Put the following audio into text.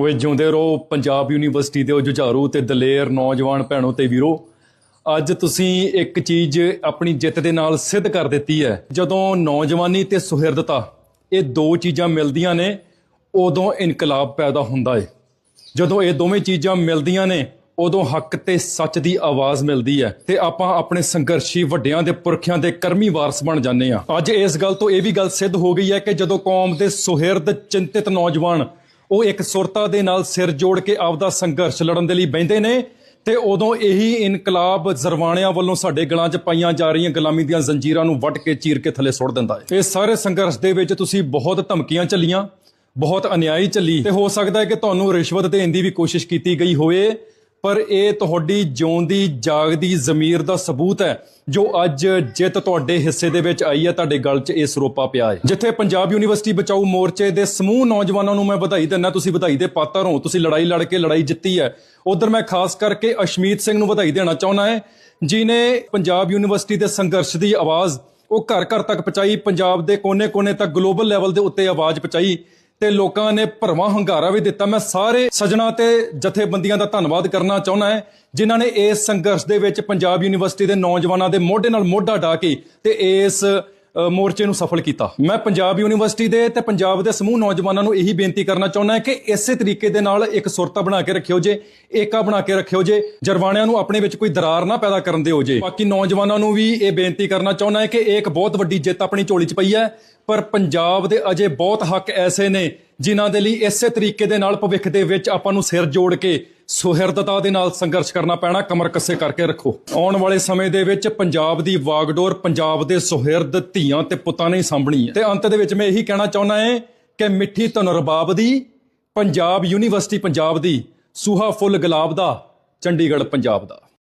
ਓਏ ਜਿਉਂਦੇ ਰਹੋ ਪੰਜਾਬ ਯੂਨੀਵਰਸਿਟੀ ਦੇ ਉਹ ਜੁਝਾਰੂ ਤੇ ਦਲੇਰ ਨੌਜਵਾਨ ਭੈਣੋ ਤੇ ਵੀਰੋ। ਅੱਜ ਤੁਸੀਂ ਇੱਕ ਚੀਜ਼ ਆਪਣੀ ਜਿੱਤ ਦੇ ਨਾਲ ਸਿੱਧ ਕਰ ਦਿੱਤੀ ਹੈ। ਜਦੋਂ ਨੌਜਵਾਨੀ ਤੇ ਸੁਹਿਰਦਤਾ ਇਹ ਦੋ ਚੀਜ਼ਾਂ ਮਿਲਦੀਆਂ ਨੇ, ਉਦੋਂ ਇਨਕਲਾਬ ਪੈਦਾ ਹੁੰਦਾ ਹੈ ਜਦੋਂ ਇਹ ਦੋਵੇਂ ਚੀਜ਼ਾਂ ਮਿਲਦੀਆਂ ਨੇ, ਉਦੋਂ ਹੱਕ ਤੇ ਸੱਚ ਦੀ ਆਵਾਜ਼ ਮਿਲਦੀ ਹੈ। ਤੇ ਆਪਾਂ ਆਪਣੇ ਸੰਘਰਸ਼ੀ ਵੱਡਿਆਂ ਦੇ ਪੁਰਖਿਆਂ ਦੇ ਕਰਮੀ ਵਾਰਸ ਬਣ ਜਾਂਦੇ ਆ ਅੱਜ ਇਸ ਗੱਲ ਤੋਂ ਇਹ ਵੀ ਗੱਲ ਸਿੱਧ ਹੋ ਗਈ ਹੈ ਕਿ ਜਦੋਂ ਕੌਮ ਦੇ ਸੁਹਿਰਦ ਚਿੰਤਿਤ ਨੌਜਵਾਨ ਉਹ ਇੱਕ ਸੁਰਤਾ ਦੇ ਨਾਲ ਸਿਰ ਜੋੜ ਕੇ ਆਪਦਾ ਸੰਘਰਸ਼ ਲੜਨ ਦੇ ਲਈ ਬੈੰਦੇ ਨੇ ਤੇ ਉਦੋਂ ਇਹੀ ਇਨਕਲਾਬ ਜ਼ਰਵਾਣਿਆਂ ਵੱਲੋਂ ਸਾਡੇ ਗਲਾਂ 'ਚ ਪਾਈਆਂ ਜਾ ਰਹੀਆਂ ਗੁਲਾਮੀ ਦੀਆਂ ਜ਼ੰਜੀਰਾਂ ਨੂੰ ਵੱਟ ਕੇ ਚੀਰ ਕੇ ਥੱਲੇ ਸੁੱਟ ਦਿੰਦਾ ਹੈ। ਇਹ ਸਾਰੇ ਸੰਘਰਸ਼ ਦੇ ਵਿੱਚ ਤੁਸੀਂ ਬਹੁਤ ਧਮਕੀਆਂ ਚੱਲੀਆਂ ਬਹੁਤ ਅਨਿਆਈ ਚੱਲੀ ਤੇ ਹੋ ਸਕਦਾ ਹੈ ਕਿ ਤੁਹਾਨੂੰ ਰਿਸ਼ਵਤ ਦੇਣ ਦੀ ਵੀ ਕੋਸ਼ਿਸ਼ ਕੀਤੀ ਗਈ ਹੋਵੇ। ਪਰ ਇਹ ਤੁਹਾਡੀ ਜਿਉਂਦੀ ਜਾਗਦੀ ਜ਼ਮੀਰ ਦਾ ਸਬੂਤ ਹੈ, ਜੋ ਅੱਜ ਜਿੱਤ ਤੁਹਾਡੇ ਹਿੱਸੇ ਦੇ ਵਿੱਚ ਆਈ ਹੈ, ਤੁਹਾਡੇ ਗਲ 'ਚ ਇਹ ਸਰੋਪਾ ਪਿਆ ਹੈ। ਜਿੱਥੇ ਪੰਜਾਬ ਯੂਨੀਵਰਸਿਟੀ ਬਚਾਊ ਮੋਰਚੇ ਦੇ ਸਮੂਹ ਨੌਜਵਾਨਾਂ ਨੂੰ ਮੈਂ ਵਧਾਈ ਦਿੰਦਾ, ਤੁਸੀਂ ਵਧਾਈ ਦੇ ਪਾਤਰ ਹੋ, ਤੁਸੀਂ ਲੜਾਈ ਲੜ ਕੇ ਲੜਾਈ ਜਿੱਤੀ ਹੈ। ਉਧਰ ਮੈਂ ਖਾਸ ਕਰਕੇ ਅਸ਼ਮੀਤ ਸਿੰਘ ਨੂੰ ਵਧਾਈ ਦੇਣਾ ਚਾਹੁੰਦਾ ਹੈ ਜਿਨੇ ਪੰਜਾਬ ਯੂਨੀਵਰਸਿਟੀ ਦੇ ਸੰਘਰਸ਼ ਦੀ ਆਵਾਜ਼, ਉਹ ਘਰ ਘਰ ਤੱਕ ਪਹੁੰਚਾਈ, ਪੰਜਾਬ ਦੇ ਕੋਨੇ-ਕੋਨੇ ਤੱਕ ਗਲੋਬਲ ਲੈਵਲ ਦੇ ਉੱਤੇ ਆਵਾਜ਼ ਪਹੁੰਚਾਈ। ਤੇ ਲੋਕਾਂ ਨੇ ਭਰਵਾਂ ਹੰਗਾਰਾ ਵੀ ਦਿੱਤਾ। ਮੈਂ ਸਾਰੇ ਸਜਣਾ ਤੇ ਜਥੇਬੰਦੀਆਂ ਦਾ ਧੰਨਵਾਦ ਕਰਨਾ ਚਾਹੁੰਦਾ ਹੈ, ਜਿਨ੍ਹਾਂ ਨੇ ਇਸ ਸੰਘਰਸ਼ ਦੇ ਵਿੱਚ ਪੰਜਾਬ ਯੂਨੀਵਰਸਿਟੀ ਦੇ ਨੌਜਵਾਨਾਂ ਦੇ ਮੋਢੇ ਨਾਲ ਮੋਢਾ ਢਾ ਕੇ ਤੇ ਇਸ ਮੋਰਚੇ ਨੂੰ ਸਫਲ ਕੀਤਾ। ਮੈਂ ਪੰਜਾਬ ਯੂਨੀਵਰਸਿਟੀ ਦੇ ਤੇ ਪੰਜਾਬ ਦੇ ਸਮੂਹ ਨੌਜਵਾਨਾਂ ਨੂੰ ਇਹੀ ਬੇਨਤੀ ਕਰਨਾ ਚਾਹੁੰਦਾ ਹਾਂ ਕਿ ਇਸੇ ਤਰੀਕੇ ਦੇ ਨਾਲ ਇੱਕ ਸੁਰਤਾ ਬਣਾ ਕੇ ਰੱਖਿਓ ਜੇ, ਏਕਾ ਬਣਾ ਕੇ ਰੱਖਿਓ ਜੇ, ਜਰਵਾਣਿਆਂ ਨੂੰ ਆਪਣੇ ਵਿੱਚ ਕੋਈ ਦਰਾਰ ਨਾ ਪੈਦਾ ਕਰਨ ਦਿਓ ਜੇ। ਬਾਕੀ ਨੌਜਵਾਨਾਂ ਨੂੰ ਵੀ ਇਹ ਬੇਨਤੀ ਕਰਨਾ ਚਾਹੁੰਦਾ ਹਾਂ ਕਿ ਇਹ ਇੱਕ ਬਹੁਤ ਵੱਡੀ ਜਿੱਤ ਆਪਣੀ ਝੋਲੀ 'ਚ ਪਈ ਹੈ। ਪਰ ਪੰਜਾਬ ਦੇ ਅਜੇ ਬਹੁਤ ਹੱਕ ਐਸੇ ਨੇ, ਜਿਨ੍ਹਾਂ ਦੇ ਲਈ ਇਸੇ ਤਰੀਕੇ ਦੇ ਨਾਲ ਭਵਿੱਖ ਦੇ ਵਿੱਚ ਆਪਾਂ ਨੂੰ ਸਿਰ ਜੋੜ ਕੇ ਸੁਹਿਰਦਤਾ ਦੇ ਨਾਲ ਸੰਘਰਸ਼ ਕਰਨਾ ਪੈਣਾ, ਕਮਰ ਕੱਸੇ ਕਰਕੇ ਰੱਖੋ। ਆਉਣ ਵਾਲੇ ਸਮੇਂ ਦੇ ਵਿੱਚ ਪੰਜਾਬ ਦੀ ਵਾਗਡੋਰ, ਪੰਜਾਬ ਦੇ ਸੁਹਿਰਦ ਧੀਆਂ ਤੇ ਪੁੱਤਾਂ ਨੇ ਸਾਂਭਣੀ ਹੈ। ਤੇ ਅੰਤ ਦੇ ਵਿੱਚ ਮੈਂ ਇਹੀ ਕਹਿਣਾ ਚਾਹੁੰਦਾ ਹਾਂ ਕਿ ਮਿੱਠੀ ਧੁਨ ਦੀ, ਪੰਜਾਬ ਯੂਨੀਵਰਸਿਟੀ ਪੰਜਾਬ ਦੀ, ਸੂਹਾ ਫੁੱਲ ਗੁਲਾਬ ਦਾ, ਚੰਡੀਗੜ੍ਹ ਪੰਜਾਬ ਦਾ।